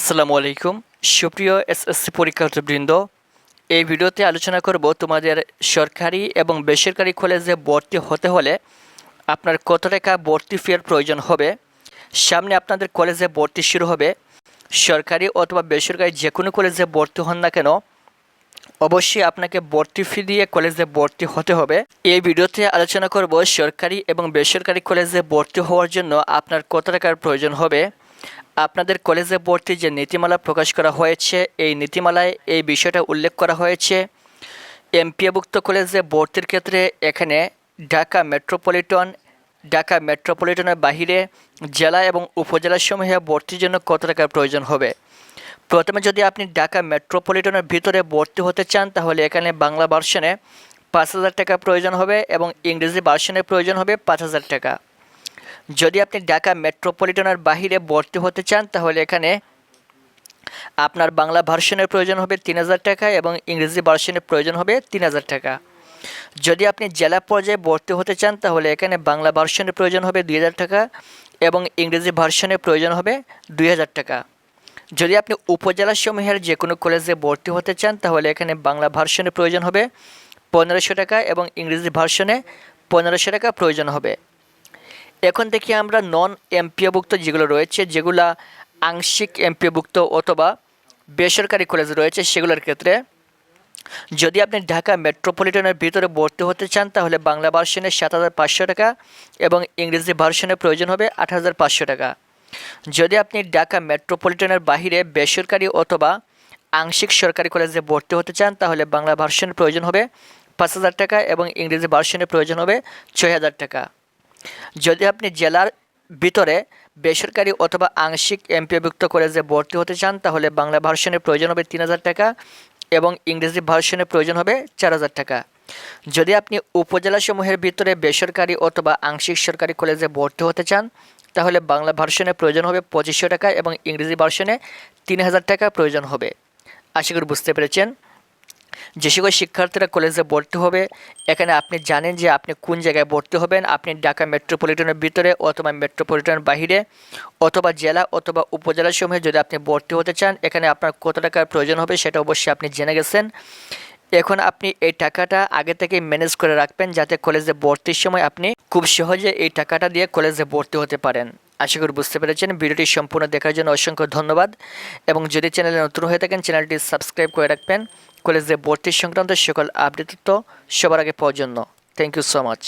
আসসালামু আলাইকুম। সুপ্রিয় এসএসসি পরীক্ষার্থীবৃন্দ, এই ভিডিওতে আলোচনা করব তোমাদের সরকারি এবং বেসরকারি কলেজে ভর্তি হতে হলে আপনার কত টাকা ভর্তি ফির প্রয়োজন হবে, সামনে আপনাদের কলেজে ভর্তি শুরু হবে, সরকারি অথবা বেসরকারি যে কোনো কলেজে ভর্তি হন না কেন, অবশ্যই আপনাকে ভর্তি ফি দিয়ে কলেজে ভর্তি হতে হবে। এই ভিডিওতে আলোচনা করব সরকারি এবং বেসরকারি কলেজে ভর্তি হওয়ার জন্য আপনার কত টাকার প্রয়োজন হবে আপনাদের কলেজে ভর্তি যে নীতিমালা প্রকাশ করা হয়েছে, এই নীতিমালায় এই বিষয়টা উল্লেখ করা হয়েছে। এমপিএভুক্ত কলেজে ভর্তির ক্ষেত্রে এখানে ঢাকা মেট্রোপলিটন, ঢাকা মেট্রোপলিটনের বাহিরে জেলা এবং উপজেলাসমূহে ভর্তির জন্য কত টাকার প্রয়োজন হবে? প্রথমে যদি আপনি ঢাকা মেট্রোপলিটনের ভিতরে ভর্তি হতে চান, তাহলে এখানে বাংলা ভার্সনে পাঁচ হাজার টাকা প্রয়োজন হবে এবং ইংরেজি ভার্সনের প্রয়োজন হবে পাঁচ হাজার টাকা। যদি আপনি ঢাকা মেট্রোপলিটনের বাহিরে ভর্তি হতে চান, তাহলে এখানে আপনার বাংলা ভার্সনের প্রয়োজন হবে তিন হাজার টাকা এবং ইংরেজি ভার্সনের প্রয়োজন হবে তিন হাজার টাকা। যদি আপনি জেলা পর্যায়ে ভর্তি হতে চান, তাহলে এখানে বাংলা ভার্সনের প্রয়োজন হবে দুই হাজার টাকা এবং ইংরেজি ভার্সনের প্রয়োজন হবে দুই হাজার টাকা। যদি আপনি উপজেলা সমূহের যে কোনো কলেজে ভর্তি হতে চান, তাহলে এখানে বাংলা ভার্সনের প্রয়োজন হবে পনেরোশো টাকা এবং ইংরেজি ভার্সনে পনেরোশো টাকা প্রয়োজন হবে। এখন থেকে আমরা নন এমপিওভুক্ত যেগুলো রয়েছে, যেগুলা আংশিক এমপিওভুক্ত অথবা বেসরকারি কলেজ রয়েছে সেগুলোর ক্ষেত্রে। যদি আপনি ঢাকা মেট্রোপলিটনের ভিতরে ভর্তি হতে চান, তাহলে বাংলা ভার্সনে সাত হাজার পাঁচশো টাকা এবং ইংরেজি ভার্সনের প্রয়োজন হবে আট হাজার পাঁচশো টাকা। যদি আপনি ঢাকা মেট্রোপলিটনের বাহিরে বেসরকারি অথবা আংশিক সরকারি কলেজে ভর্তি হতে চান, তাহলে বাংলা ভার্সনের প্রয়োজন হবে পাঁচ হাজার টাকা এবং ইংরেজি ভার্সনের প্রয়োজন হবে ছয় হাজার টাকা। যদি আপনি জেলার ভিতরে বেসরকারি অথবা আংশিক এমপিভুক্ত কলেজে ভর্তি হতে চান, তাহলে বাংলা ভার্সনের প্রয়োজন হবে তিন হাজার টাকা এবং ইংরেজি ভার্সনের প্রয়োজন হবে চার হাজার টাকা। যদি আপনি উপজেলাসমূহের ভিতরে বেসরকারি অথবা আংশিক সরকারি কলেজে ভর্তি হতে চান, তাহলে বাংলা ভার্সনের প্রয়োজন হবে পঁচিশশো টাকা এবং ইংরেজি ভার্সনে তিন হাজার টাকা প্রয়োজন হবে। আশা করি বুঝতে পেরেছেন। যে সকল শিক্ষার্থীরা কলেজে ভর্তি হবে, এখানে আপনি জানেন যে আপনি কোন জায়গায় ভর্তি হবেন। আপনি ঢাকা মেট্রোপলিটনের ভিতরে অথবা মেট্রোপলিটনের বাহিরে অথবা জেলা অথবা উপজেলা সমূহে যদি আপনি ভর্তি হতে চান, এখানে আপনার কত টাকার প্রয়োজন হবে সেটা অবশ্যই আপনি জেনে গেছেন। এখন আপনি এই টাকাটা আগে থেকে ম্যানেজ করে রাখবেন যাতে কলেজে ভর্তির সময় আপনি খুব সহজে এই টাকাটা দিয়ে কলেজে ভর্তি হতে পারেন। আশা করি বুঝতে পেরেছেন। ভিডিওটি সম্পূর্ণ দেখার জন্য অসংখ্য ধন্যবাদ। এবং যদি চ্যানেলে নতুন হয়ে থাকেন, চ্যানেলটি সাবস্ক্রাইব করে রাখবেন। কলেজে ভর্তি সংক্রান্ত সকল আপডেট তথ্য সবার আগে পাওয়ার জন্য। Thank you so much